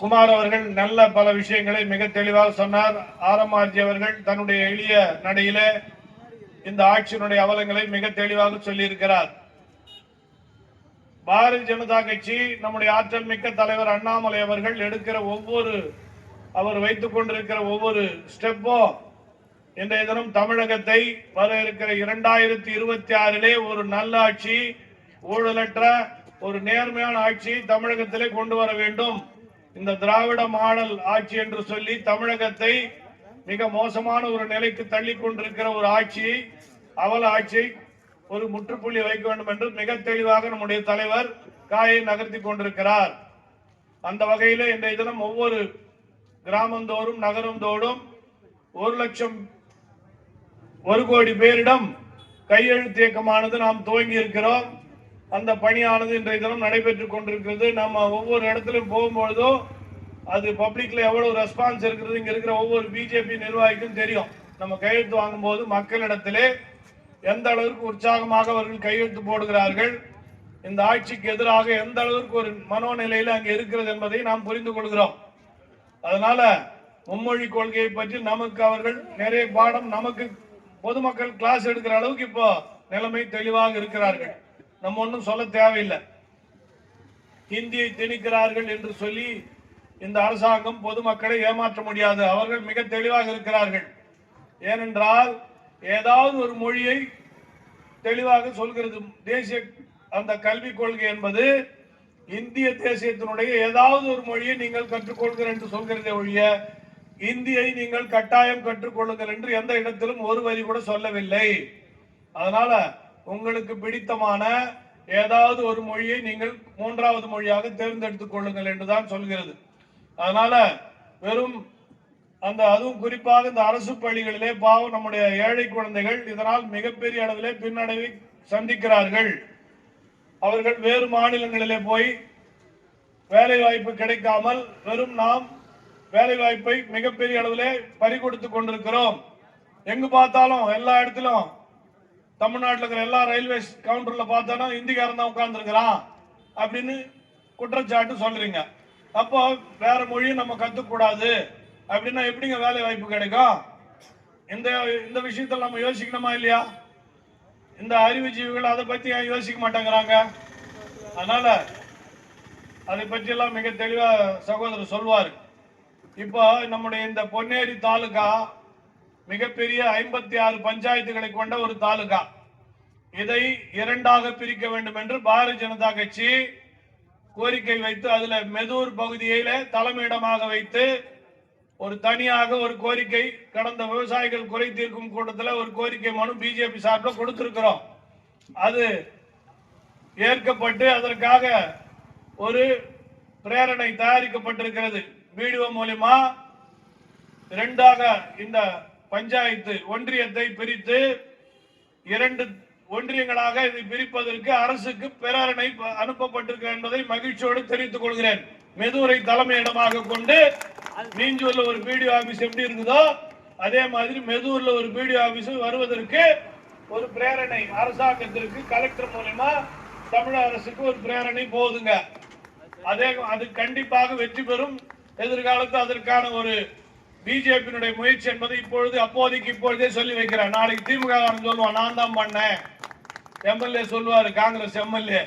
குமார் அவர்கள் நல்ல பல விஷயங்களை மிக தெளிவாக சொன்னார். ஆரம்ஆர்ஜி அவர்கள் தன்னுடைய எளிய நடையில இந்த ஆட்சியினுடைய அவலங்களை மிக தெளிவாக சொல்லியிருக்கிறார். பாரதிய ஜனதா கட்சி நம்முடைய ஆற்றல் மிக்க தலைவர் அண்ணாமலை அவர்கள் எடுக்கிற ஒவ்வொரு அவர் வைத்துக் கொண்டிருக்கிற ஒவ்வொரு ஸ்டெப்பும் இன்றைய தினம் தமிழகத்தை வர இருக்கிற இரண்டாயிரத்தி இருபத்தி ஆறிலே ஒரு நல்ல ஆட்சி ஊழலற்ற ஒரு நேர்மையான ஆட்சி தமிழகத்திலே கொண்டு வர வேண்டும். இந்த திராவிட மாடல் ஆட்சி என்று சொல்லி தமிழகத்தை மிக மோசமான ஒரு நிலைக்கு தள்ளி கொண்டிருக்கிற ஒரு ஆட்சியை அவல ஆட்சியை ஒரு முற்றுப்புள்ளி வைக்க வேண்டும் என்று மிக தெளிவாக நம்முடைய தலைவர் காயை நகர்த்தி கொண்டிருக்கிறார். அந்த வகையில இன்றைய தினம் ஒவ்வொரு கிராமந்தோறும் நகரந்தோறும் ஒரு லட்சம் ஒரு கோடி பேரிடம் கையெழுத்து இயக்கமானது நாம் துவங்கி இருக்கிறோம். அந்த பணியானது இன்றைய தினம் நடைபெற்றுக் கொண்டிருக்கிறது. நம்ம ஒவ்வொரு இடத்துலையும் போகும்பொழுதோ அது பப்ளிக்ல எவ்வளவு ரெஸ்பான்ஸ் இருக்கிறது இங்க இருக்கிற ஒவ்வொரு பிஜேபி நிர்வாகிக்கும் தெரியும். நம்ம கையெழுத்து வாங்கும்போது மக்களிடத்திலே எந்த அளவிற்கு உற்சாகமாக அவர்கள் கையெழுத்து போடுகிறார்கள் இந்த ஆட்சிக்கு எதிராக எந்த அளவிற்கு ஒரு மனோநிலையில அங்கே இருக்கிறது என்பதை நாம் புரிந்து கொள்கிறோம். அதனால மும்மொழி கொள்கையை பற்றி நமக்கு அவர்கள் நிறைய பாடம் நமக்கு பொதுமக்கள் கிளாஸ் எடுக்கிற அளவுக்கு இப்போ நிலைமை தெளிவாக இருக்கிறார்கள். நம்ம ஒன்றும் சொல்ல தேவையில்லை. ஹிந்தியை திணிக்கிறார்கள் என்று சொல்லி இந்த அரசாங்கம் பொதுமக்களை ஏமாற்ற முடியாது. அவர்கள் மிக தெளிவாக இருக்கிறார்கள். ஏனென்றால் ஏதாவது ஒரு மொழியை தெளிவாக சொல்கிறது. தேசிய அந்த கல்விக் கொள்கை என்பது இந்திய தேசியத்தினுடைய ஏதாவது ஒரு மொழியை நீங்கள் கற்றுக்கொள்கிறேன் என்று சொல்கிறதே ஒழிய இந்தியை நீங்கள் கட்டாயம் கற்றுக்கொள்ளுங்கள் என்று எந்த இடத்திலும் ஒரு வரி கூட சொல்லவில்லை. அதனால உங்களுக்கு பிடித்தமான ஏதாவது ஒரு மொழியை நீங்கள் மூன்றாவது மொழியாக தேர்ந்தெடுத்துக் கொள்ளுங்கள் என்றுதான் சொல்கிறது. அதனால வெறும் அந்த அதுவும் குறிப்பாக இந்த அரசு பள்ளிகளிலே பாவம் நம்முடைய ஏழை குழந்தைகள் இதனால் மிகப்பெரிய அளவிலே பின்னடைவை சந்திக்கிறார்கள். அவர்கள் வேறு மாநிலங்களிலே போய் வேலை வாய்ப்பு கிடைக்காமல் வெறும் நாம் வேலை வாய்ப்பை மிகப்பெரிய அளவிலே பறிகொடுத்து கொண்டிருக்கிறோம். எங்கு பார்த்தாலும் எல்லா இடத்திலும் தமிழ்நாட்டில் இருக்கிற எல்லா ரயில்வே கவுண்டரில் பார்த்தோன்னா இந்திக்காரன் தான் உட்காந்துருக்கிறான் அப்படின்னு குற்றச்சாட்டு சொல்கிறீங்க அப்போ வேற மொழியை நம்ம கற்றுக்கூடாது அப்படின்னா எப்படிங்க வேலை வாய்ப்பு கிடைக்கும்? இந்த இந்த விஷயத்தில் நம்ம யோசிக்கணுமா இல்லையா? இந்த அறிவுஜீவிகள் அதை பற்றி ஏன் யோசிக்க மாட்டேங்கிறாங்க? அதனால் அதை பற்றியெல்லாம் மிக தெளிவாக சகோதரர் சொல்வார். இப்போ நம்முடைய இந்த பொன்னேரி தாலுகா மிகப்பெரிய ஐம்பத்தி ஆறு பஞ்சாயத்துகளை கொண்ட ஒரு தாலுகா. இதை இரண்டாக பிரிக்க வேண்டும் என்று பாரதிய ஜனதா கட்சி கோரிக்கை வைத்து அதுல மெதூர் பகுதியில தலைமையிடமாக வைத்து ஒரு தனியாக ஒரு கோரிக்கை கடந்த விவசாயிகள் குறை தீர்க்கும் கூட்டத்தில் ஒரு கோரிக்கை மனு பிஜேபி சார்பில் கொடுத்திருக்கிறோம். அது ஏற்கப்பட்டு அதற்காக ஒரு பிரேரணை தயாரிக்கப்பட்டிருக்கிறது. வீடியோ மூலியமா ரெண்டாக இந்த பஞ்சாயத்து ஒன்றியத்தை பிரித்து இரண்டு ஒன்றியங்களாக இதை பிரிப்பதற்கு அரசுக்கு பிரேரணை ப- அனுப்பப்பட்டிருக்கிறது என்பதை மகிழ்ச்சியோடு தெரிவித்துக் கொள்கிறேன். மெதுரை தலைமையிடமாக கொண்டு மீஞ்சூர்ல ஒரு பிடிஓ ஆபீஸ் எப்படி இருக்குதோ அதே மாதிரி மெதூர்ல ஒரு பிடிஓ ஆபீஸ் வருவதற்கு ஒரு பிரேரணை அரசாங்கத்திற்கு கலெக்டர் மூலமா தமிழக அரசுக்கு ஒரு பிரேரணை போகுதுங்க அதே அது கண்டிப்பாக வெற்றி பெறும். எதிர்காலத்தில் அதற்கான ஒரு பிஜேபியினுடைய முயற்சி என்பது இப்பொழுது அப்போதைக்கு இப்பொழுதே சொல்லி வைக்கிறேன். நாளைக்கு திமுக சொல்லுவான் நான் தான் பண்ணேன். எம்எல்ஏ சொல்லுவாரு காங்கிரஸ் எம்எல்ஏ.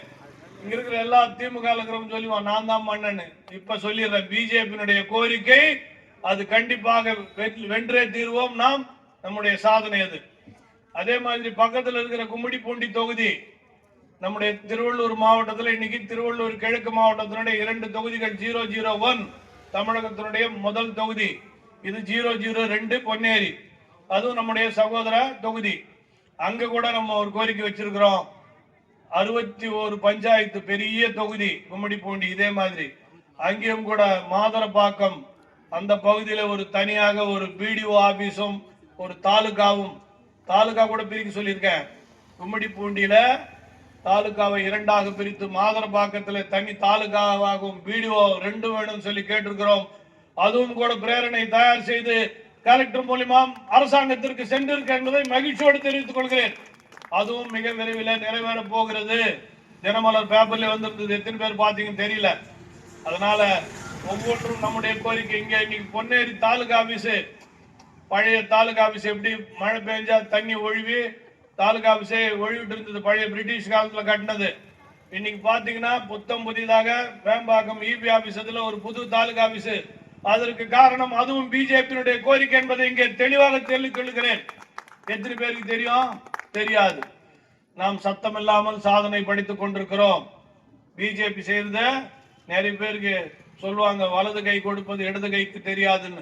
இங்க இருக்கிற எல்லா திமுக இருக்கிறவங்க சொல்லுவான் நான் தான் பண்ணேன்னு. இப்ப சொல்லிடுறேன் பிஜேபியினுடைய கோரிக்கை அது கண்டிப்பாக வென்றே தீர்வோம் நாம் நம்முடைய சாதனை அது. அதே மாதிரி பக்கத்தில் இருக்கிற கும்மிடி பூண்டி தொகுதி நம்முடைய திருவள்ளூர் மாவட்டத்தில் இன்னைக்கு திருவள்ளூர் கிழக்கு மாவட்டத்தினுடைய இரண்டு தொகுதிகள் ஜீரோ ஜீரோ ஒன் தமிழகத்தினுடைய முதல் தொகுதி. இது ஜீரோ ஜீரோ ரெண்டு பொன்னேரி. அதுவும் நம்முடைய சகோதர தொகுதி. அங்க கூட நம்ம ஒரு கோரிக்கை வச்சிருக்கிறோம். அறுபத்தி ஒரு பஞ்சாயத்து பெரிய தொகுதி கும்மிடிப்பூண்டி இதே மாதிரி. அங்கேயும் கூட மாதரப்பாக்கம் அந்த பகுதியில் ஒரு தனியாக ஒரு பிடிஓ ஆபீஸும் ஒரு தாலுகாவும் தாலுகா கூட பிரிக்க சொல்லியிருக்கேன். கும்மிடிப்பூண்டியில தாலுகாவை இரண்டாக பிரித்து மாதரப்பாக்கத்துல தனி தாலுகாவாகவும் பிடிஓ ரெண்டு வேணும்னு சொல்லி கேட்டிருக்கிறோம். அதுவும் கூட பிரேரணை தயார் செய்து கலெக்டர் மூலியமா அரசாங்கத்திற்கு சென்றிருக்க என்பதை மகிழ்ச்சியோடு தெரிவித்துக் கொள்கிறேன். அதுவும் மிக விரைவில் நிறைவேற போகிறது. தினமலர் பேப்பர்ல வந்திருந்தது. எத்தனை பேர் பார்த்தீங்கன்னு தெரியல. அதனால ஒவ்வொன்றும் நம்முடைய கோரிக்கை. இங்கே இன்னைக்கு பொன்னேரி தாலுகா ஆபீஸ். பழைய தாலுகா ஆபீஸ் எப்படி மழை பெஞ்சா தண்ணி ஒழுவி தாலுகா ஆபீஸே ஒழிவிட்டு இருந்தது. பழைய பிரிட்டிஷ் காலத்தில் கட்டினது. இன்னைக்கு பார்த்தீங்கன்னா புத்தம் புதிதாக வேம்பாக்கம் இபி ஆபீஸ் ஒரு புது தாலுகா ஆபீஸ். அதற்கு காரணம் அதுவும் பிஜேபியினுடைய கோரிக்கை என்பதை இங்கே தெளிவாக தெளி கொள்கிறேன். எத்தனை பேருக்கு தெரியும்? தெரியாது. நாம் சத்தம் இல்லாமல் சாதனை படித்துக் கொண்டிருக்கிறோம். பிஜேபி செய்யறத நிறைய பேருக்கு சொல்லுவாங்க வலது கை கொடுப்பது இடது கைக்கு தெரியாதுன்னு.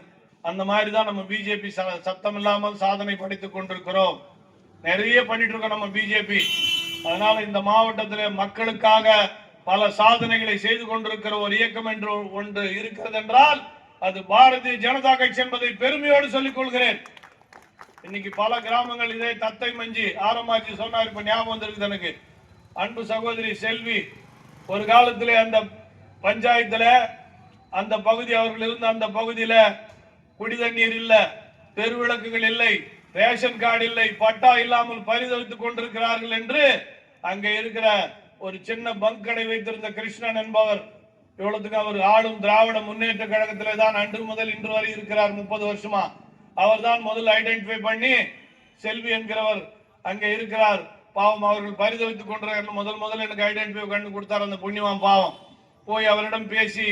அந்த மாதிரி தான் நம்ம பிஜேபி சத்தம் இல்லாமல் சாதனை படித்துக் கொண்டிருக்கிறோம். நிறைய பண்ணிட்டு இருக்கோம் நம்ம பிஜேபி. அதனால இந்த மாவட்டத்தில் மக்களுக்காக பல சாதனைகளை செய்து கொண்டிருக்கிற ஒரு இயக்கம் என்று ஒன்று இருக்கிறது என்றால் அது பாரதிய ஜனதா கட்சி என்பதை பெருமையோடு சொல்லிக் கொள்கிறேன். இன்னைக்கு பல கிராமங்கள் இதே தத்தை மஞ்சி ஆரம்பாச்சி சொன்னார் இப்ப ஞாபகம் வந்திருக்குது எனக்கு. அன்பு சகோதரி செல்வி ஒரு காலத்திலே அந்த பஞ்சாயத்துல அந்த பகுதி அவர்கள் இருந்த அந்த பகுதியில குடி தண்ணீர் இல்ல தெருவிளக்குகள் இல்லை ரேஷன் கார்டு இல்லை பட்டா இல்லாமல் பரிதவித்துக் கொண்டிருக்கிறார்கள் என்று அங்க இருக்கிற ஒரு சின்ன பங்க் கடை வைத்திருந்த கிருஷ்ணன் என்பவர் இவ்வளவுக்கு அவர் ஆளும் திராவிட முன்னேற்ற கழகத்திலே தான் அன்று முதல் இன்று வரை இருக்கிறார் முப்பது வருஷமா. அவர் தான் முதல் ஐடென்டிஃபை பண்ணி செல்வி என்கிறவர் அங்கே இருக்கிறார். பாவம் அவர்கள் பரிதவித்துக் கொண்டிருக்கிறார்கள். முதல் முதல் எனக்கு ஐடென்டிஃபை கண்டு கொடுத்தார் அந்த புண்ணியவான் பாவம். போய் அவரிடம் பேசி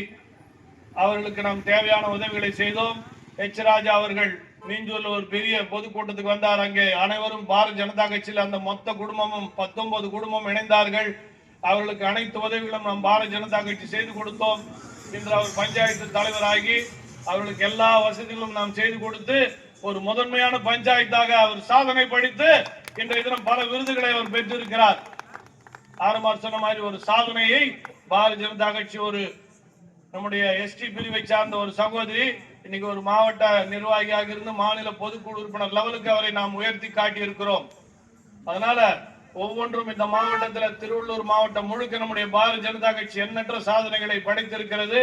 அவர்களுக்கு நாம் தேவையான உதவிகளை செய்தோம். எச் ராஜா அவர்கள் மீஞ்சூர்ல ஒரு பெரிய பொதுக்கூட்டத்துக்கு வந்தார். அங்கே அனைவரும் பாரதிய ஜனதா கட்சியில் அந்த மொத்த குடும்பமும் பத்தொன்பது குடும்பம் இணைந்தார்கள். அவர்களுக்கு அனைத்து உதவிகளும் நாம் பாரதிய ஜனதா கட்சி செய்து கொடுத்தோம். இன்று அவர் பஞ்சாயத்து தலைவராகி அவர்களுக்கு எல்லா வசதிகளும் நாம் செய்து கொடுத்து ஒரு முதன்மையான பஞ்சாயத்தாக அவர் சாதனை படித்து இன்றைய தினம் பல விருதுகளை அவர் பெற்றிருக்கிறார். ஆரம்பார் சொன்ன மாதிரி ஒரு சாதனையை பாரதிய ஜனதா கட்சி ஒரு நம்முடைய எஸ்டி பிரிவை சார்ந்த ஒரு சகோதரி இன்னைக்கு ஒரு மாவட்ட நிர்வாகியாக இருந்து மாநில பொதுக்குழு உறுப்பினர் லெவலுக்கு அவரை நாம் உயர்த்தி காட்டி இருக்கிறோம் அதனால ஒவ்வொன்றும் இந்த மாவட்டத்தில் திருவள்ளூர் மாவட்டம் முழுக்க நம்முடைய பாரதிய ஜனதா கட்சி எண்ணற்ற சாதனைகளை படைத்திருக்கிறது.